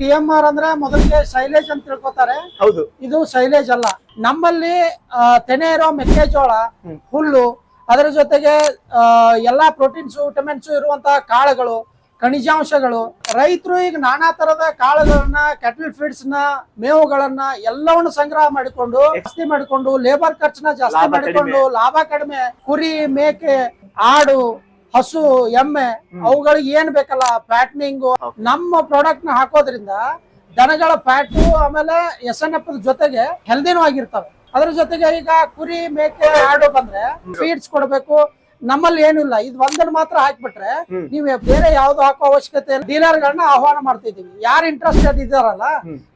T M R ಅಂದ್ರೆ ಮೊದಲಿಗೆ ಶೈಲೇಜ್ ಅಂತ ತಿಳ್ಕೊತಾರೆ. ಹೌದು. ಇದು ಶೈಲೇಜ್ ಅಲ್ಲ. ನಮ್ಮಲ್ಲಿ ತೆನೆ ಇರೋ ಮೆಕ್ಕೆಜೋಳ ಹುಲ್ಲು ಅದರ ಜೊತೆಗೆ ಎಲ್ಲಾ ಪ್ರೋಟೀನ್ಸ್ ವಿಟಮಿನ್ಸ್ ಇರುವಂತಹ ಕಾಳುಗಳು ಖನಿಜಾಂಶಗಳು ರೈತರು ಈಗ ನಾನಾ ತರದ ಕಾಳುಗಳನ್ನ ಕೆಟಲ್ ಫೀಡ್ಸ್ನ ಮೇವುಗಳನ್ನ ಎಲ್ಲವನ್ನು ಸಂಗ್ರಹ ಮಾಡಿಕೊಂಡು ಜಾಸ್ತಿ ಮಾಡಿಕೊಂಡು ಲೇಬರ್ ಖರ್ಚನ್ನ ಜಾಸ್ತಿ ಮಾಡಿಕೊಂಡು ಲಾಭ ಕಡಿಮೆ ಕುರಿ ಮೇಕೆ ಆಡು ಹಸು ಎಮ್ಮೆ ಅವುಗಳಿಗೆ ಏನ್ ಬೇಕಲ್ಲ ಫ್ಯಾಟ್ನಿಂಗ್ ನಮ್ಮ ಪ್ರಾಡಕ್ಟ್ನ ಹಾಕೋದ್ರಿಂದ ದನಗಳ ಫ್ಯಾಟು ಆಮೇಲೆ ಎಸ್ ಎನ್ ಎಫ್ ಜೊತೆಗೆ ಹೆಲ್ದಿನೂ ಆಗಿರ್ತವೆ. ಅದ್ರ ಜೊತೆಗೆ ಈಗ ಕುರಿ ಮೇಕೆ ಆಡು ಬಂದ್ರೆ ಫೀಡ್ಸ್ ಕೊಡಬೇಕು. ನಮ್ಮಲ್ಲಿ ಏನಿಲ್ಲ ಇದು ಒಂದನ್ನು ಮಾತ್ರ ಹಾಕ್ಬಿಟ್ರೆ. ನೀವು ಬೇರೆ ಯಾವ್ದು ಹಾಕೋ ಅವಶ್ಯಕತೆ ಇಲ್ಲ. ಡೀಲರ್ ಗಳನ್ನ ಆಹ್ವಾನ ಮಾಡ್ತಿದೀವಿ ಯಾರು ಇಂಟ್ರೆಸ್ಟೆಡ್ ಇದಾರಲ್ಲ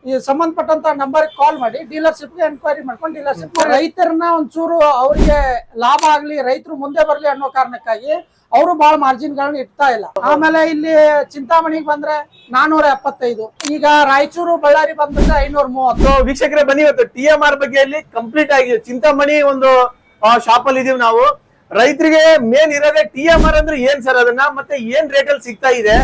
ಈ ಸಂಬಂಧಪಟ್ಟಂತ ನಂಬರ್ ಕಾಲ್ ಮಾಡಿ ಡೀಲರ್ಶಿಪ್ಗೆ ಎನ್ಕ್ವೈರಿ ಮಾಡ್ಕೊಂಡು ಡೀಲರ್ಶಿಪ್ ರೈತರನ್ನ ಒಂಚೂರು ಅವ್ರಿಗೆ ಲಾಭ ಆಗ್ಲಿ ರೈತರು ಮುಂದೆ ಬರ್ಲಿ ಅನ್ನೋ ಕಾರಣಕ್ಕಾಗಿ ಅವರು ಬಹಳ ಮಾರ್ಜಿನ್ ಗಳನ್ನ ಇಡ್ತಾ ಇಲ್ಲ. ಆಮೇಲೆ ಇಲ್ಲಿ ಚಿಂತಾಮಣಿಗೆ ಬಂದ್ರೆ ನಾನೂರ ಎಪ್ಪತ್ತೈದು. ಈಗ ರಾಯಚೂರು ಬಳ್ಳಾರಿ ಬಂದ್ಬಿಟ್ರೆ ಐನೂರ ಮೂವತ್ತು. ವೀಕ್ಷಕರೇ ಬನ್ನಿ ಇವತ್ತು ಟಿ ಎಂ ಆರ್ ಬಗ್ಗೆ ಕಂಪ್ಲೀಟ್ ಆಗಿ ಚಿಂತಾಮಣಿ ಒಂದು ಶಾಪ್ ಅಲ್ಲಿ ಇದೀವಿ ನಾವು. ರೈತರಿಗೆ ಮೇನ್ ಇರೋದೇ ಟಿ ಎಂ ಆರ್ ಅಂದ್ರೆ ಏನ್ ಸರ್ ಅದನ್ನ? ಮತ್ತೆ ಏನ್ ರೇಟ್ ಅಲ್ಲಿ ಸಿಗ್ತಾ ಇದೆ?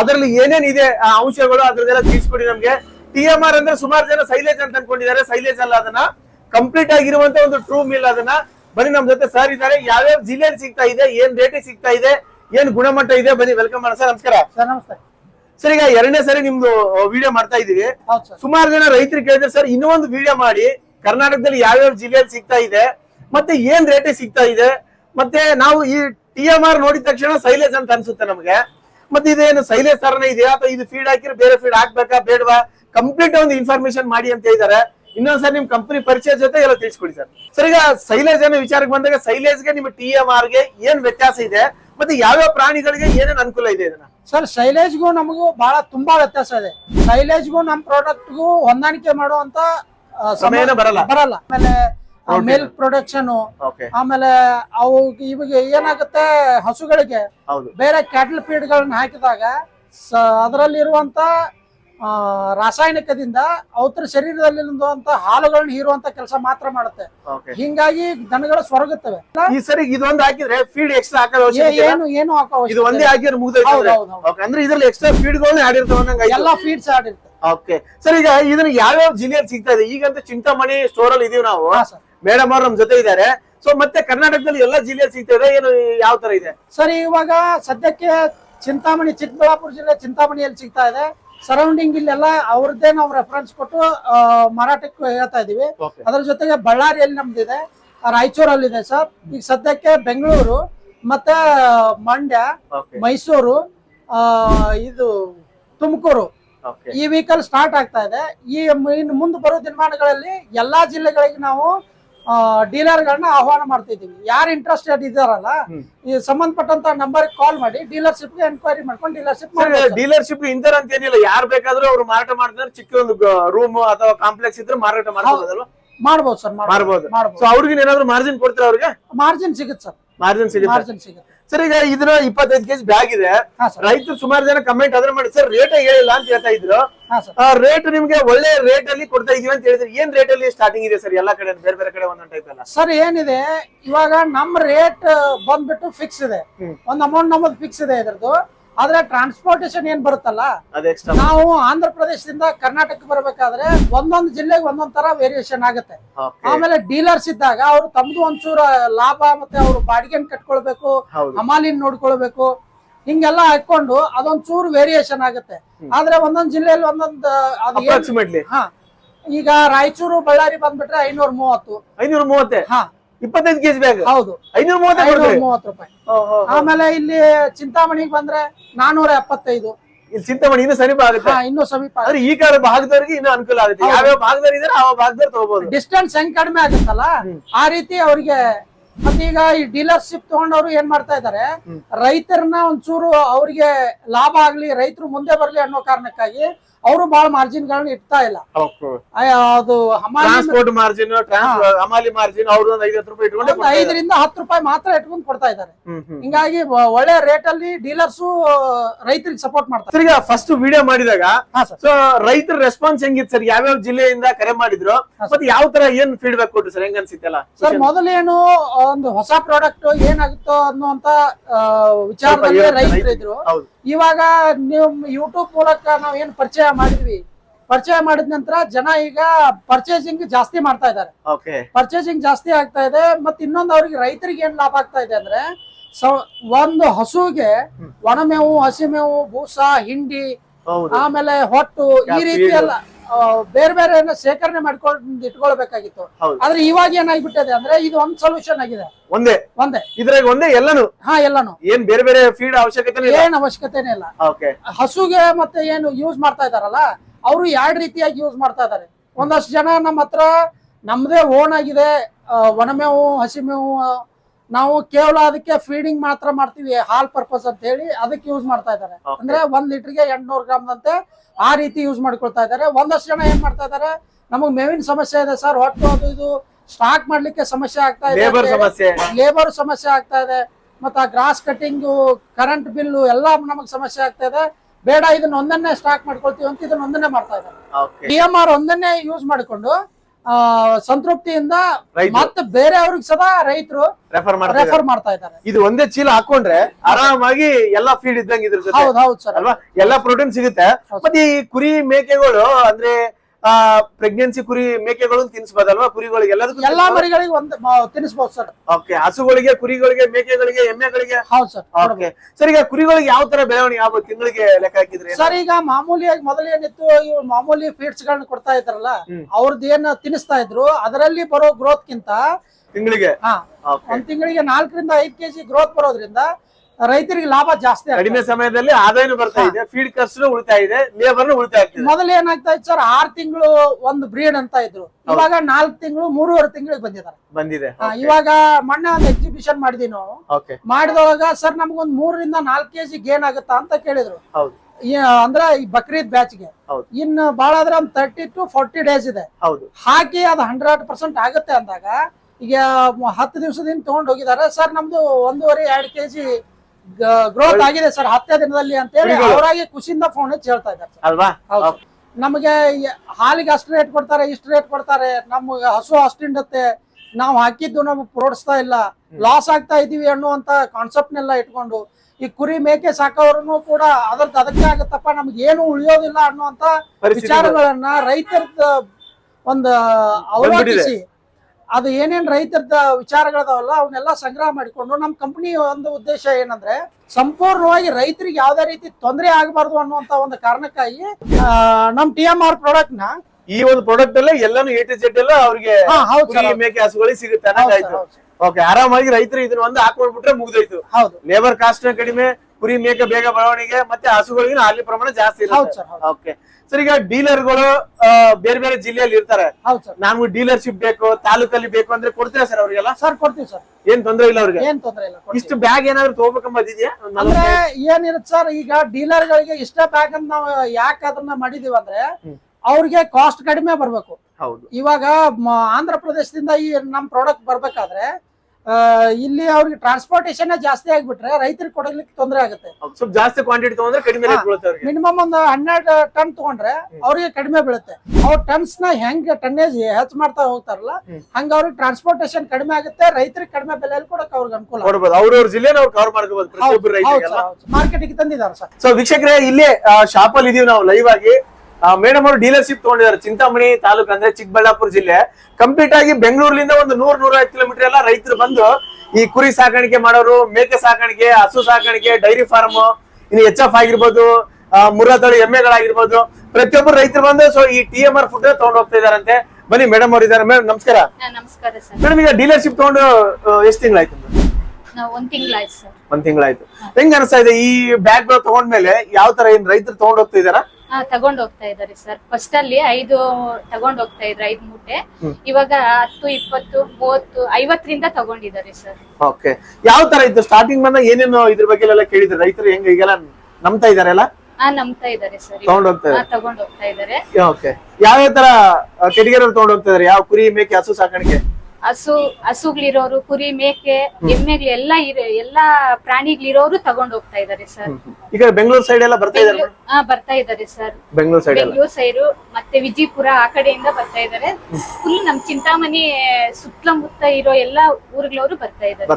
ಅದರಲ್ಲಿ ಏನೇನ್ ಇದೆ ಆ ಅಂಶಗಳು ಅದ್ರದ್ದೆಲ್ಲ ತಿಳಿಸ್ಕೊಡಿ ನಮ್ಗೆ. ಟಿ ಎಂ ಆರ್ ಅಂದ್ರೆ ಸುಮಾರು ಜನ ಸೈಲೇಜ್ ಅಂತ ಅನ್ಕೊಂಡಿದ್ದಾರೆ. ಸೈಲೇಜ್ ಅಲ್ಲ ಅದನ್ನ. ಕಂಪ್ಲೀಟ್ ಆಗಿರುವಂತ ಒಂದು ಟ್ರೂ ಮಿಲ್ ಅದನ್ನ. ಬನ್ನಿ ನಮ್ ಜೊತೆ ಸರ್ ಇದ್ದಾರೆ. ಯಾವ್ಯಾವ ಜಿಲ್ಲೆಯಲ್ಲಿ ಸಿಗ್ತಾ ಇದೆ ಏನ್ ರೇಟ್ ಸಿಗ್ತಾ ಇದೆ ಏನ್ ಗುಣಮಟ್ಟ ಇದೆ ಬನ್ನಿ ವೆಲ್ಕಮ್ ಮಾಡೋಣ ಸರ್ ನಮಸ್ಕಾರ. ಸರ್ ನಮಸ್ತೆ. ಸರ್ ಈಗ ಎರಡನೇ ಸರಿ ನಿಮ್ದು ವಿಡಿಯೋ ಮಾಡ್ತಾ ಇದೀವಿ ಸುಮಾರು ಜನ ರೈತರು ಕೇಳಿದ್ರೆ ಸರ್ ಇನ್ನೊಂದು ವಿಡಿಯೋ ಮಾಡಿ ಕರ್ನಾಟಕದಲ್ಲಿ ಯಾವ್ಯಾವ ಜಿಲ್ಲೆಯಲ್ಲಿ ಸಿಗ್ತಾ ಇದೆ ಮತ್ತೆ ಏನ್ ರೇಟ್ ಸಿಗ್ತಾ ಇದೆ ಮತ್ತೆ ನಾವು ಈ ಟಿ ಎಂ ಆರ್ ನೋಡಿದ ತಕ್ಷಣ ಸೈಲೇಜ್ ಅಂತ ಅನ್ಸುತ್ತೆ ನಮ್ಗೆ. ಮತ್ತೆ ಇದೇನು ಸೈಲೇಜ್ ತರನೇ ಇದೆಯಾ? ಅಥವಾ ಇದು ಫೀಡ್ ಹಾಕಿದ್ರೆ ಬೇರೆ ಫೀಡ್ ಹಾಕ್ಬೇಕಾ? ಬೇಡವಾ? ಕಂಪ್ಲೀಟ್ ಒಂದು ಇನ್ಫಾರ್ಮೇಶನ್ ಮಾಡಿ ಅಂತ ಹೇಳಿದ್ದಾರೆ. ಇನ್ನೊಂದ್ಸರಿ ನಿಮ್ ಕಂಪನಿ ಪರಿಚಯ ಜೊತೆ ಎಲ್ಲ ತಿಳಿಸ್ಕೊಡಿ ಸರ್. ಸರ್ ಈಗ ಸೈಲೇಜ್ ಅನ್ನೋ ವಿಚಾರಕ್ಕೆ ಬಂದಾಗ ಸೈಲೇಜ್ಗೆ ನಿಮ್ಮ ಟಿ ಎಂ ಆರ್ಗೆ ಏನ್ ವ್ಯತ್ಯಾಸ ಇದೆ? ಮತ್ತೆ ಯಾವ್ಯಾವ ಪ್ರಾಣಿಗಳಿಗೆ ಏನೇನು ಅನುಕೂಲ ಇದೆ ಇದನ್ನ? ಸರ್ ಸೈಲೇಜ್ಗೂ ನಮಗೂ ಬಹಳ ತುಂಬಾ ವ್ಯತ್ಯಾಸ ಇದೆ. ಸೈಲೇಜ್ಗೂ ನಮ್ಮ ಪ್ರಾಡಕ್ಟ್ಗೂ ಹೊಂದಾಣಿಕೆ ಮಾಡುವಂತ ಸಮಯ ಬರಲ್ಲ. ಬರಲ್ಲ. ಆಮೇಲೆ. ಮಿಲ್ಕ್ ಪ್ರೊಡಕ್ಷನ್ ಓಕೆ ಆಮೇಲೆ ಅವು ಇವಾಗ ಏನಾಗುತ್ತೆ ಹಸುಗಳಿಗೆ ಹೌದು. ಬೇರೆ ಕ್ಯಾಟಲ್ ಫೀಡ್ಗಳನ್ನ ಹಾಕಿದಾಗ ಅದರಲ್ಲಿರುವಂತ ರಾಸಾಯನಿಕದಿಂದ ಅವತ್ರ ಶರೀರದಲ್ಲಿರುವಂತ ಹಾಲುಗಳನ್ನ ಹೀರುವಂತ ಕೆಲಸ ಮಾತ್ರ ಮಾಡುತ್ತೆ. ಹಿಂಗಾಗಿ ದನಗಳು ಸ್ವರ್ಗುತ್ತವೆ ಈ ಸರಿ ಇದೊಂದು ಹಾಕಿದ್ರೆ ಫೀಡ್ ಎಕ್ಸ್ಟ್ರಾ ಏನು ಏನು ಇದು ಒಂದೇ. ಹಾಕಿದ್ರೆ ಹೌದು, ಅಂದ್ರೆ. ಇದ್ರಲ್ಲಿ ಎಕ್ಸ್ಟ್ರಾ ಫೀಡ್ ಗಳನ್ನ ಆಡಿರ್ತಾವ ಎಲ್ಲಾ ಫೀಡ್ಸ್ ಆಡಿರ್ತಾವೆ. ಓಕೆ ಸರ್ ಈಗ ಇದನ್ನ ಯಾವ್ಯಾವ ಜಿಲ್ಲೆಯಲ್ಲಿ ಸಿಗ್ತಾ ಇದೆ? ಈಗಂತ ಚಿಂತಾಮಣಿ ಸ್ಟೋರ್ ಅಲ್ಲಿ ಇದೀವಿ ನಾವು. ಮೇಡಮ್ ಅವ್ರು ನಮ್ ಜೊತೆ ಇದ್ದಾರೆ. ಸೊ ಮತ್ತೆ ಕರ್ನಾಟಕದಲ್ಲಿ ಎಲ್ಲ ಜಿಲ್ಲೆ ಸಿಗ್ತಾ ಇದೆ. ಏನು ಯಾವ ತರ ಇದೆ? ಸರ್ ಇವಾಗ ಸದ್ಯಕ್ಕೆ ಚಿಂತಾಮಣಿ ಚಿಕ್ಕಬಳ್ಳಾಪುರ ಜಿಲ್ಲೆ ಚಿಂತಾಮಣಿಯಲ್ಲಿ ಸಿಗ್ತಾ ಇದೆ. ಸರೌಂಡಿಂಗ್ ಇಲ್ಲೆಲ್ಲ ಅವ್ರದ್ದೇ ನಾವು ರೆಫರೆನ್ಸ್ ಕೊಟ್ಟು ಮಾರಾಟಕ್ಕೆ ಹೇಳ್ತಾ ಇದೀವಿ. ಅದ್ರ ಜೊತೆಗೆ ಬಳ್ಳಾರಿಯಲ್ಲಿ ನಮ್ದಿದೆ. ರಾಯಚೂರಲ್ಲಿದೆ ಸರ್. ಈಗ ಸದ್ಯಕ್ಕೆ ಬೆಂಗಳೂರು ಮತ್ತೆ ಮಂಡ್ಯ ಮೈಸೂರು ಇದು ತುಮಕೂರು ಈ ವೀಕಲ್ ಸ್ಟಾರ್ಟ್ ಆಗ್ತಾ ಇದೆ. ಈ ಮುಂದೆ ಬರೋ ದಿನಮಾನಗಳಲ್ಲಿ ಎಲ್ಲಾ ಜಿಲ್ಲೆಗಳಿಗೆ ನಾವು ಡೀಲರ್ಗಳನ್ನ ಆಹ್ವಾನ ಮಾಡ್ತಿದ್ದೀವಿ. ಯಾರು ಇಂಟ್ರೆಸ್ಟೆಡ್ ಇದ್ದಾರಲ್ಲ. ಈ ಸಂಬಂಧಪಟ್ಟಂತ ನಂಬರ್ ಕಾಲ್ ಮಾಡಿ ಡೀಲರ್ಶಿಪ್ಗೆ ಎನ್ಕ್ವೈರಿ ಮಾಡ್ಕೊಂಡು ಡೀಲರ್ಶಿಪ್ ಡೀಲರ್ಶಿಪ್ ಇಂತರ ಅಂತ ಏನಿಲ್ಲ. ಯಾರು ಬೇಕಾದ್ರೂ ಅವ್ರು ಮಾರಾಟ ಮಾಡ್ತಾರೆ. ಚಿಕ್ಕ ಒಂದು ರೂಮ್ ಅಥವಾ ಕಾಂಪ್ಲೆಕ್ಸ್ ಇದ್ರೆ ಮಾರಾಟ ಮಾಡ್ಬೋದಲ್ವಾ? ಮಾಡ್ಬೋದು ಸರ್ ಮಾಡ್ಬೋದು. ಮಾಡ್ಬೋದು. ಸೊ ಅವ್ರಿಗೆ ಏನಾದ್ರು ಮಾರ್ಜಿನ್ ಕೊಡ್ತೀರಾ ಅವ್ರಿಗೆ? ಮಾರ್ಜಿನ್ ಸಿಗುತ್ತೆ ಸರ್. ಮಾರ್ಜಿನ್ ಸಿಗುತ್ತೆ. ಮಾರ್ಜಿನ್ ಸಿಗುತ್ತೆ. ಸರ್ ಈಗ ಇದನ್ನ ಇಪ್ಪತ್ತೈದು ಕೆಜಿ ಬ್ಯಾಗ್ ಇದೆ. ಹಾ ಸರ್ ರೈತರು ಸುಮಾರು ಜನ ಕಮೆಂಟ್ ಆದ್ರೆ ಮಾಡಿ ಸರ್ ರೇಟ್ ಹೇಳಿಲ್ಲ ಅಂತ ಹೇಳ್ತಾ ಇದ್ರು. ಹಾ ಸರ್ ರೇಟ್ ನಿಮ್ಗೆ ಒಳ್ಳೆ ರೇಟ್ ಅಲ್ಲಿ ಕೊಡ್ತಾ ಇದೀವಿ ಅಂತ ಹೇಳಿದ್ರೆ ಏನ್ ರೇಟ್ ಅಲ್ಲಿ ಸ್ಟಾರ್ಟಿಂಗ್ ಇದೆ ಸರ್ ಎಲ್ಲಾ ಕಡೆ ಬೇರೆ ಬೇರೆ ಕಡೆ ಒಂದೊಂದು ಟೈಪ್ ಎಲ್ಲ ಸರ್ ಏನಿದೆ? ಇವಾಗ ನಮ್ಮ ರೇಟ್ ಬಂದ್ಬಿಟ್ಟು ಫಿಕ್ಸ್ ಇದೆ. ಹ್ಮ್. ಒಂದ್ ಅಮೌಂಟ್ ನಮ್ಮದು ಫಿಕ್ಸ್ ಇದೆ ಇದ್ರದ್ದು. ಆದ್ರೆ ಟ್ರಾನ್ಸ್ಪೋರ್ಟೇಶನ್ ಏನ್ ಬರುತ್ತಲ್ಲ? ನಾವು ಆಂಧ್ರ ಪ್ರದೇಶದಿಂದ ಕರ್ನಾಟಕ ಬರಬೇಕಾದ್ರೆ ಒಂದೊಂದು ಜಿಲ್ಲೆಗೆ ಒಂದೊಂದ್ ತರ ವೇರಿಯೇಷನ್ ಆಗುತ್ತೆ. ಆಮೇಲೆ ಡೀಲರ್ಸ್ ಇದ್ದಾಗ ಅವ್ರು ತಮ್ದು ಒಂಚೂರ ಲಾಭ ಮತ್ತೆ ಅವ್ರು ಬಾಡಿಗೆನ್ ಕಟ್ಕೊಳ್ಬೇಕು ಹಮಾಲಿನ್ ನೋಡ್ಕೊಳ್ಬೇಕು ಹಿಂಗೆಲ್ಲ ಹಾಕೊಂಡು ಅದೊಂದ್ ಚೂರು ವೇರಿಯೇಷನ್ ಆಗುತ್ತೆ ಆದ್ರೆ ಒಂದೊಂದ್ ಜಿಲ್ಲೆಯಲ್ಲಿ ಒಂದೊಂದ್ ಈಗ ರಾಯಚೂರು ಬಳ್ಳಾರಿ ಬಂದ್ಬಿಟ್ರೆ ಐನೂರ ಮೂವತ್ತು. ಐನೂರ ಮೂವತ್ತೆ? ಹಾ. ಇಪ್ಪತ್ತೈದು ಕೆಜಿ ಬ್ಯಾಗ್ ಹೌದು. ಐನೂರ ಮೂವತ್ತೆ ರೂಪಾಯಿ. ಆಮೇಲೆ ಇಲ್ಲಿ ಚಿಂತಾಮಣಿಗೆ ಬಂದ್ರೆ ನಾನೂರ ಎಪ್ಪತ್ತೈದು. ಇಲ್ಲಿ ಚಿಂತಾಮಣಿ ಇನ್ನು ಸಮೀಪ ಆಗುತ್ತೆ? ಇನ್ನು ಸಮೀಪ ಆದ್ರೆ ಈ ಕಡೆ ಭಾಗದವರಿಗೆ ಇನ್ನೂ ಅನುಕೂಲ ಆಗುತ್ತೆ. ಯಾವ ಯಾವ ಭಾಗದವ್ರು ಇದಾರೆ ಆ ಭಾಗದವ್ರು ತಗೋಬಹುದು ಡಿಸ್ಟೆನ್ಸ್ ಹೆಂಗ್ ಕಡಿಮೆ ಆಗುತ್ತಲ್ಲ. ಆ ರೀತಿ ಅವ್ರಿಗೆ ಮತ್ತೀಗ ಈ ಡೀಲರ್ಶಿಪ್ ತಗೊಂಡವ್ರು ಏನ್ ಮಾಡ್ತಾ ಇದಾರೆ. ರೈತರನ್ನ ಒಂಚೂರು ಅವ್ರಿಗೆ ಲಾಭ ಆಗ್ಲಿ ರೈತರು ಮುಂದೆ ಬರ್ಲಿ ಅನ್ನೋ ಕಾರಣಕ್ಕಾಗಿ ಅವರು ಬಹಳ ಮಾರ್ಜಿನ್ ಗಳನ್ನ ಇಡ್ತಾ ಇಲ್ಲ. ಅದು ಹಮಾಲಿ ಟ್ರಾನ್ಸ್ಪೋರ್ಟ್ ಮಾರ್ಜಿನ್ ಅಮಾಲಿ ಮಾರ್ಜಿನ್ ಅವ್ರು ಒಂದು ಐವತ್ತು ರೂಪಾಯಿ ಇಟ್ಕೊಂಡೆ ಐದರಿಂದ ಹತ್ತು ರೂಪಾಯಿ ಮಾತ್ರ ಇಟ್ಕೊಂಡು ಕೊಡ್ತಾ ಇದ್ದಾರೆ. ಹಿಂಗಾಗಿ ಒಳ್ಳೆ ರೇಟ್ ಅಲ್ಲಿ ಡೀಲರ್ಸ್ ರೈತರಿಗೆ ಸಪೋರ್ಟ್ ಮಾಡ್ತಾರೆ. ಸರಿ ಈಗ ಫಸ್ಟ್ ವಿಡಿಯೋ ಮಾಡಿದಾಗ ಸೊ ರೈತರ ರೆಸ್ಪಾನ್ಸ್ ಹೆಂಗಿತ್ತು ಸರ್? ಯಾವ್ಯಾವ ಜಿಲ್ಲೆಯಿಂದ ಕರೆ ಮಾಡಿದ್ರು? ಮತ್ತೆ ಯಾವ ತರ ಏನ್ ಫೀಡ್ಬ್ಯಾಕ್ ಕೊಟ್ಟು ಸರ್? ಹೆಂಗ್ ಅನ್ಸಿತ್ತಲ್ಲ? ಸರ್ ಮೊದಲೇನು ಒಂದು ಹೊಸ ಪ್ರಾಡಕ್ಟ್ ಏನಾಗುತ್ತೋ ಅನ್ನುವಂತ ವಿಚಾರದಲ್ಲಿ ರೈತರು. ಇದ್ರು. ಇವಾಗ ನಿಮ್ ಯೂಟ್ಯೂಬ್ ಮೂಲಕ ನಾವ್ ಏನ್ ಪರಿಚಯ ಮಾಡಿದ್ವಿ. ಪರಿಚಯ ಮಾಡಿದ ನಂತರ ಜನ ಈಗ ಪರ್ಚೇಸಿಂಗ್ ಜಾಸ್ತಿ ಮಾಡ್ತಾ ಇದ್ದಾರೆ. ಪರ್ಚೇಸಿಂಗ್ ಜಾಸ್ತಿ ಆಗ್ತಾ ಇದೆ. ಮತ್ತೆ ಇನ್ನೊಂದು ಅವ್ರಿಗೆ ರೈತರಿಗೆ ಏನ್ ಲಾಭ ಆಗ್ತಾ ಇದೆ ಅಂದ್ರೆ ಒಂದು ಹಸುಗೆ. ಒಣಮೇವು ಹಸಿಮೇವು ಭೂಸ ಹಿಂಡಿ ಆಮೇಲೆ ಹೊಟ್ಟು ಈ ರೀತಿ. ಎಲ್ಲ ಬೇರೆ ಬೇರೆ ಶೇಖರಣೆ ಮಾಡ್ಕೊಂಡು ಇಟ್ಕೊಳ್ಬೇಕಾಗಿತ್ತು. ಆದ್ರೆ ಇವಾಗ ಏನಾಗ್ಬಿಟ್ಟಿದೆ ಅಂದ್ರೆ ಇದು ಒಂದ್ ಸೊಲ್ಯೂಷನ್ ಆಗಿದೆ. ಒಂದೇ. ಒಂದೇ. ಇದ್ರಾಗ ಒಂದೇ ಎಲ್ಲಾನು? ಹಾ ಎಲ್ಲಾನು. ಏನ್ ಬೇರೆ ಬೇರೆ ಫೀಡ್ ಅವಶ್ಯಕತೆ ಏನ್ ಅವಶ್ಯಕತೆನೇ ಇಲ್ಲ. ಹಸುಗೆ ಮತ್ತೆ ಏನು ಯೂಸ್ ಮಾಡ್ತಾ ಇದಾರಲ್ಲ ಅವರು ಎರಡ್ ರೀತಿಯಾಗಿ ಯೂಸ್ ಮಾಡ್ತಾ ಇದಾರೆ ಒಂದಷ್ಟು ಜನ ನಮ್ಮ ಹತ್ರ ನಮ್ದೇ ಓನ್ ಆಗಿದೆ ಒಣಮೇವು ಹಸಿಮೇವು ನಾವು ಕೇವಲ ಅದಕ್ಕೆ ಫೀಡಿಂಗ್ ಮಾತ್ರ ಮಾಡ್ತೀವಿ ಹಾಲ್ ಪರ್ಪಸ್ ಅಂತ ಹೇಳಿ ಅದಕ್ಕೆ ಯೂಸ್ ಮಾಡ್ತಾ ಇದ್ದಾರೆ. ಅಂದ್ರೆ ಒಂದ್ ಲೀಟರ್ಗೆ ಎಂಟ್ನೂರು ಗ್ರಾಮ್ದಂತೆ ಆ ರೀತಿ ಯೂಸ್ ಮಾಡ್ಕೊಳ್ತಾ ಇದ್ದಾರೆ. ಒಂದಷ್ಟು ಜನ ಏನ್ ಮಾಡ್ತಾ ಇದ್ದಾರೆ ನಮಗ್ ಮೇವಿನ ಸಮಸ್ಯೆ ಇದೆ ಸರ್ ಹೊಟ್ಟು ಅದು ಇದು ಸ್ಟಾಕ್ ಮಾಡ್ಲಿಕ್ಕೆ ಸಮಸ್ಯೆ ಆಗ್ತಾ ಇದೆ ಲೇಬರ್ ಸಮಸ್ಯೆ. ಆಗ್ತಾ ಇದೆ. ಮತ್ತೆ ಆ ಗ್ರಾಸ್ ಕಟಿಂಗ್ ಕರೆಂಟ್ ಬಿಲ್ಲು ಎಲ್ಲ ನಮಗ್ ಸಮಸ್ಯೆ ಆಗ್ತಾ ಇದೆ. ಬೇಡ ಇದನ್ನ ಒಂದನ್ನೇ ಸ್ಟಾಕ್ ಮಾಡ್ಕೊಳ್ತೀವಿ ಅಂತ ಇದನ್ನ ಒಂದನ್ನೇ ಮಾಡ್ತಾ ಇದ್ದಾರೆ. ಡಿ ಎಂ ಆರ್ ಒಂದನ್ನೇ ಯೂಸ್ ಮಾಡಿಕೊಂಡು ಸಂತೃಪ್ತಿಯಿಂದ. ಮತ್ತೆ ಬೇರೆ ಅವ್ರಿಗೆ ಸದಾ ರೈತರು ರೆಫರ್ ರೆಫರ್ ಮಾಡ್ತಾ ಇದ್ದಾರೆ. ಇದು ಒಂದೇ ಚೀಲ ಹಾಕೊಂಡ್ರೆ ಆರಾಮಾಗಿ ಎಲ್ಲಾ ಫೀಡ್ ಇದ್ದಂಗೆ ಇದ್ರ ಜೊತೆ. ಹೌದು ಹೌದು ಸರ್. ಅಲ್ವಾ? ಎಲ್ಲಾ ಪ್ರೋಟೀನ್ ಸಿಗುತ್ತೆ. ಮತ್ತೆ ಈ ಕುರಿ ಮೇಕೆಗಳು ಅಂದ್ರೆ ಆ ಪ್ರೆಗ್ನೆನ್ಸಿ ಕುರಿ ಮೇಕೆಗಳು ತಿನ್ಸ್ಬೋದಲ್ವಾ? ಕುರಿಗಳಿಗೆ ಎಲ್ಲದಕ್ಕೂ ಎಲ್ಲಾ ಮರಿಗಳಿಗೆ ಒಂದ್ ಸರ್. ಓಕೆ ಹಸುಗಳಿಗೆ ಕುರಿಗಳಿಗೆ ಮೇಕೆಗಳಿಗೆ ಎಮ್ಮೆಗಳಿಗೆ? ಹೌದು ಸರ್ ಓಕೆ ಸರ್ ಈಗ ಕುರಿಗಳಿಗೆ ಯಾವ ತರ ಬೆಳವಣಿಗೆ ಯಾವ ತಿಂಗಳಿಗೆ ಲೆಕ್ಕ ಹಾಕಿದ್ರೆ ಸರ್ ಈಗ ಮಾಮೂಲಿಯಾಗಿ ಮೊದಲು ಏನಿತ್ತು ಮಾಮೂಲಿ ಫೀಡ್ಸ್ ಗಳನ್ನ ಕೊಡ್ತಾ ಇದ್ರಲ್ಲ. ಅವ್ರದ್ದು ಏನ್ ತಿನ್ನಿಸ್ತಾ ಇದ್ರು ಅದರಲ್ಲಿ ಬರೋ ಗ್ರೋತ್ ಗಿಂತ ತಿಂಗಳಿಗೆ? ಒಂದ್ ತಿಂಗಳಿಗೆ ನಾಲ್ಕರಿಂದ ಐದ್ ಕೆಜಿ ಗ್ರೋತ್ ಬರೋದ್ರಿಂದ ರೈತರಿಗೆ ಲಾಭ ಜಾಸ್ತಿ. ಕಡಿಮೆ ಸಮಯದಲ್ಲಿ ಆದಾಯ ಬರ್ತಾ ಇದೆ ಫೀಡ್ ಖರ್ಚು ಉಳಿತಾಯ ಇದೆ ಲೇಬರ್ ಉಳಿತಾಯ ಆಗ್ತಿದೆ. ಮೊದಲು ಏನಾಗ್ತಾ ಇತ್ತು ಸರ್ ಆರ್ ತಿಂಗಳು ಒಂದು ಬ್ರೀಡ್ ಅಂತ ಇದ್ರು. ಇವಾಗ ನಾಲ್ಕು ತಿಂಗಳು ಮೂರುವರೆ ತಿಂಗಳಿಗೆ ಬಂದಿದ್ದಾರೆ. ಬಂದಿದೆ. ಇವಾಗ ಮೊನ್ನೆ ಒಂದು ಎಕ್ಸಿಬಿಷನ್ ಮಾಡಿದ್ವಿ ನಾವು. ಮಾಡಿದವಾಗ ಸರ್ ನಮ್ಗೊಂದ್ ಮೂರರಿಂದ ನಾಲ್ಕು ಕೆಜಿ ಗೇನ್ ಆಗುತ್ತಾ ಅಂತ ಕೇಳಿದ್ರು. ಅಂದ್ರೆ ಈ ಬಕ್ರೀದ್ ಬ್ಯಾಚ್ಗೆ. ಹೌದು. ಇನ್ನು ಬಹಳ ಆದ್ರೆ ಒಂದು ತರ್ಟಿ ಟು ಫೋರ್ಟಿ ಡೇಸ್ ಇದೆ. ಹೌದು. ಹಾಕಿ ಅದು ಹಂಡ್ರೆಡ್ ಪರ್ಸೆಂಟ್ ಆಗುತ್ತೆ ಅಂದಾಗ ಈಗ ಹತ್ತು ದಿವಸದಿಂದ ತಗೊಂಡ್ ಹೋಗಿದ್ದಾರೆ. ಸರ್ ನಮ್ದು ಒಂದೂವರೆ ಎರಡು ಕೆಜಿ ಗ್ರೋತ್ ಆಗಿದೆ ಸರ್ ಹತ್ತೇ ದಿನದಲ್ಲಿ ಅಂತ ಹೇಳಿ ಅವರಾಗಿ ಖುಷಿಯಿಂದ ಫೋನ್ ಹಚ್ಚಿ ಹೇಳ್ತಾ ಇದ್ದಾರೆ ಅಲ್ವಾ? ನಮಗೆ ಹಾಲಿಗೆ ಅಷ್ಟು ರೇಟ್ ಕೊಡ್ತಾರೆ ಇಷ್ಟು ರೇಟ್ ಕೊಡ್ತಾರೆ ನಮ್ಗೆ ಹಸು ಅಷ್ಟು ಹಿಂಡತ್ತೆ ನಾವು ಹಾಕಿದ್ದು ನಮಗೆ ಪ್ರೋಡಿಸ್ತಾ ಇಲ್ಲ ಲಾಸ್ ಆಗ್ತಾ ಇದೀವಿ ಅನ್ನುವಂತ ಕಾನ್ಸೆಪ್ಟ್ನೆಲ್ಲ ಇಟ್ಕೊಂಡು ಈ ಕುರಿ ಮೇಕೆ ಸಾಕೋರು ಕೂಡ ಅದ್ರದ್ದು ಅದಕ್ಕೆ ಆಗತ್ತಪ್ಪ ನಮ್ಗೆ ಏನು ಉಳಿಯೋದಿಲ್ಲ ಅನ್ನುವಂತ ವಿಚಾರಗಳನ್ನ ರೈತರದ ಒಂದು ಅವಲೋಕಿಸಿ ಅದು ಏನೇನ್ ರೈತರದ ವಿಚಾರಗಳದಾವಲ್ಲ ಅವನ್ನೆಲ್ಲ ಸಂಗ್ರಹ ಮಾಡಿಕೊಂಡು ನಮ್ಮ ಕಂಪನಿ ಒಂದು ಉದ್ದೇಶ ಏನಂದ್ರೆ ಸಂಪೂರ್ಣವಾಗಿ ರೈತರಿಗೆ ಯಾವ್ದೇ ರೀತಿ ತೊಂದರೆ ಆಗಬಾರ್ದು ಅನ್ನುವಂತ ಒಂದು ಕಾರಣಕ್ಕಾಗಿ ನಮ್ಮ ನಮ್ ಟಿ ಎಂ ಆರ್ ಪ್ರಾಡಕ್ಟ್ನ ಈ ಒಂದು ಪ್ರಾಡಕ್ಟ್ ಅಲ್ಲೇ ಎಲ್ಲಾನು ಎ ಟು ಜೆಡ್ ಎಲ್ಲ ಅವ್ರಿಗೆ ಮೇಕೆ ಹಸುಗಳಿಗೆ ಸಿಗುತ್ತೆ. ಓಕೆ ಆರಾಮಾಗಿ ರೈತರು ಇದನ್ನ ಒಂದು ಹಾಕೊಂಡ್ಬಿಟ್ರೆ ಮುಗ್ದೋಯ್ತು. ಹೌದು. ಲೇಬರ್ ಕಾಸ್ಟ್ ಕಡಿಮೆ ಕುರಿ ಮೇಕೆ ಬೇಗ ಬೆಳವಣಿಗೆ ಮತ್ತೆ ಹಸುಗಳಿಗೆ ಹಾಲಿ ಪ್ರಮಾಣ ಜಾಸ್ತಿ ಇರುತ್ತೆ. ಓಕೆ ಸರ್ ಈಗ ಡೀಲರ್ಗಳು ಬೇರೆ ಬೇರೆ ಜಿಲ್ಲೆಯಲ್ಲಿ ಇರ್ತಾರೆ. ಹೌದು ಸರ್. ನಮ್ಗೆ ಡೀಲರ್ಶಿಪ್ ಬೇಕು ತಾಲೂಕಲ್ಲಿ ಬೇಕು ಅಂದ್ರೆ ಕೊಡ್ತೀರಾ ಸರ್ ಅವ್ರಿಗೆಲ್ಲ? ಸರ್ ಕೊಡ್ತೀವಿ ಸರ್. ಏನ್ ತೊಂದ್ರೆ ಇಲ್ಲ ಅವ್ರಿಗೆ? ಏನ್ ತೊಂದರೆ ಇಲ್ಲ. ಇಷ್ಟು ಬ್ಯಾಗ್ ಏನಾದ್ರು ತಗೋಬೇಕಂಬದಿದ್ಯಾ ಅಂದ್ರೆ? ಏನಿರುತ್ತೆ ಸರ್ ಈಗ ಡೀಲರ್ ಗಳಿಗೆ ಇಷ್ಟ ಬ್ಯಾಗ್ ಅಂತ ನಾವು ಯಾಕೆ ಅದನ್ನ ಮಾಡಿದೀವಿ ಅಂದ್ರೆ ಅವ್ರಿಗೆ ಕಾಸ್ಟ್ ಕಡಿಮೆ ಬರ್ಬೇಕು. ಹೌದು. ಇವಾಗ ಆಂಧ್ರ ಪ್ರದೇಶದಿಂದ ಈ ನಮ್ ಪ್ರಾಡಕ್ಟ್ ಬರ್ಬೇಕಾದ್ರೆ ಇಲ್ಲಿ ಅವ್ರಿಗೆ ಟ್ರಾನ್ಸ್ಪೋರ್ಟೇಷನ್ ಜಾಸ್ತಿ ಆಗ್ಬಿಟ್ರೆ ರೈತರಿಗೆ ಕೊಡಲಿಕ್ಕೆ ತೊಂದರೆ ಆಗುತ್ತೆ. ಸ್ವಲ್ಪ ಜಾಸ್ತಿ ಕ್ವಾಂಟಿಟಿ ತಗೊಂಡ್ರೆ ಕಡಿಮೆ ರೇಟ್ ಬೀಳುತ್ತೆ ಅವ್ರಿಗೆ. ಮಿನಿಮಮ್ ಒಂದು ಹನ್ನೆರಡು ಟನ್ ತಗೊಂಡ್ರೆ ಅವ್ರಿಗೆ ಕಡಿಮೆ ಬೀಳುತ್ತೆ. ಅವ್ರ ಟನ್ಸ್ನ ಹೆಂಗ್ ಟನ್ನೇಜ್ ಹೆಚ್ಚು ಮಾಡ್ತಾ ಹೋಗ್ತಾರಲ್ಲ. ಹಂಗ ಅವ್ರಿಗೆ ಟ್ರಾನ್ಸ್ಪೋರ್ಟೇಷನ್ ಕಡಿಮೆ ಆಗುತ್ತೆ ರೈತರಿಗೆ ಕಡಿಮೆ ಬೆಲೆಯಲ್ಲಿ ಕೊಡಕ್ ಅವ್ರಿಗೆ ಅನುಕೂಲ ಕೊಡ್ಬೋದು. ಅವ್ರವ್ರ ಜಿಲ್ಲೆ ಅವ್ರು ಕವರ್ ಮಾಡ್ಕೋಬಹುದು ಮಾರ್ಕೆಟಿಗೆ ತಂದಿದ್ದಾರೆ ಸರ್. ಸೊ ವೀಕ್ಷಕರೇ ಇಲ್ಲೇ ಶಾಪ್ ಅಲ್ಲಿ ಇದೀವಿ ನಾವು ಲೈವ್ ಆಗಿ. ಮೇಡಮ್ ಅವರು ಡೀಲರ್ಶಿಪ್ ತಗೊಂಡಿದ್ದಾರೆ. ಚಿಂತಾಮಣಿ ತಾಲೂಕು ಅಂದ್ರೆ ಚಿಕ್ಕಬಳ್ಳಾಪುರ ಜಿಲ್ಲೆ. ಕಂಪ್ಲೀಟ್ ಆಗಿ ಬೆಂಗಳೂರಿನಿಂದ ಒಂದು ನೂರ್ ನೂರ ಐದು ಕಿಲೋಮೀಟರ್ ಎಲ್ಲ ರೈತರು ಬಂದು ಈ ಕುರಿ ಸಾಕಾಣಿಕೆ ಮಾಡೋರು ಮೇಕೆ ಸಾಕಾಣಿಕೆ ಹಸು ಸಾಕಾಣಿಕೆ ಡೈರಿ ಫಾರ್ಮ್ ಇನ್ನು ಎಚ್ ಎಫ್ ಆಗಿರ್ಬೋದು ಮುರ್ರಾ ತಳಿ ಎಮ್ಮೆಗಳಾಗಿರ್ಬೋದು. ಪ್ರತಿಯೊಬ್ಬರು ರೈತರು ಬಂದು ಸೊ ಈ ಟಿ ಎಂ ಆರ್ ಫುಡ್ ತಗೊಂಡು ಹೋಗ್ತಾ ಇದಾರಂತೆ ಬನ್ನಿ ಮೇಡಮ್ ಅವ್ರು ಇದಾರೆ ಮೇಡಮ್ ನಮಸ್ಕಾರ. ಮೇಡಮ್ ಈಗ ಡೀಲರ್ಶಿಪ್ ತಗೊಂಡು ಎಷ್ಟು ತಿಂಗಳಾಯ್ತು ಆಯ್ತು ಒಂದ್ ತಿಂಗಳಾಯ್ತು ಹೆಂಗ್ ಅನಿಸ್ತಾ ಇದೆ? ಈ ಬ್ಯಾಗ್ ತಗೊಂಡ್ಮೇಲೆ ಯಾವ ತರ ಏನ್ ರೈತರು ತಗೊಂಡ್ ಹೋಗ್ತಾ ಇದಾರ ತಗೊಂಡ್ ಹೋಗ್ತಾ ಇದಾರೆ ಸರ್. ಫಸ್ಟ್ ಅಲ್ಲಿ ಐದು ತಗೊಂಡ್ ಹೋಗ್ತಾ ಇದ್ರು ಐದು ಮೂಟೆ. ಇವಾಗ ಹತ್ತು ಇಪ್ಪತ್ತು ಮೂವತ್ತು ಐವತ್ತರಿಂದ ತಗೊಂಡಿದ್ದಾರೆ ಸರ್. ಓಕೆ ಯಾವ ತರ ಇತ್ತು ಸ್ಟಾರ್ಟಿಂಗ್ ಬಂದಾಗ ಏನೇನು ಇದ್ರ ಬಗ್ಗೆ ಎಲ್ಲ ಕೇಳಿದ್ರು ರೈತರು ಹೆಂಗ ಈಗೆಲ್ಲ ನಂಬ್ತಾ ಇದಾರೆಲ್ಲ ಹಾ ನಂಬ್ತಾ ಇದಾರೆ ಸರ್. ತಗೊಂಡ್ ಹೋಗ್ತಾ ಹಾ ತಗೊಂಡ್ ಹೋಗ್ತಾ ಇದಾರೆ ಓಕೆ ಯಾವ ಯಾವ ತರ ಕೆಟಗರಿ ತಗೊಂಡ್ ಹೋಗ್ತಾ ಇದಾರೆ ಯಾವ ಕುರಿ ಮೇಕೆ ಹಸು ಸಾಕಾಣಿಕೆ? ಹಸು ಹಸುಗಳಿರೋರು ಕುರಿ ಮೇಕೆ ಎಮ್ಮೆಗಳು ಎಲ್ಲ ಇರ ಎಲ್ಲಾ ಪ್ರಾಣಿಗಳಿರೋರು ತಗೊಂಡ್ ಹೋಗ್ತಾ ಇದಾರೆ ಸರ್. ಈಗ ಬೆಂಗಳೂರು ಸೈಡ್ ಎಲ್ಲ ಬರ್ತಾ ಇದಾರೆ ಹಾ ಬರ್ತಾ ಇದಾರೆ sir. Bengaluru side Bengaluru side ಮತ್ತೆ ವಿಜಯಪುರ ಆ ಕಡೆಯಿಂದ ಬರ್ತಾ ಇದಾರೆ. ಫುಲ್ ನಮ್ ಚಿಂತಾಮಣಿ ಸುತ್ತಮುತ್ತ ಇರೋ ಎಲ್ಲಾ ಊರುಗಳವರು ಬರ್ತಾ ಇದಾರೆ.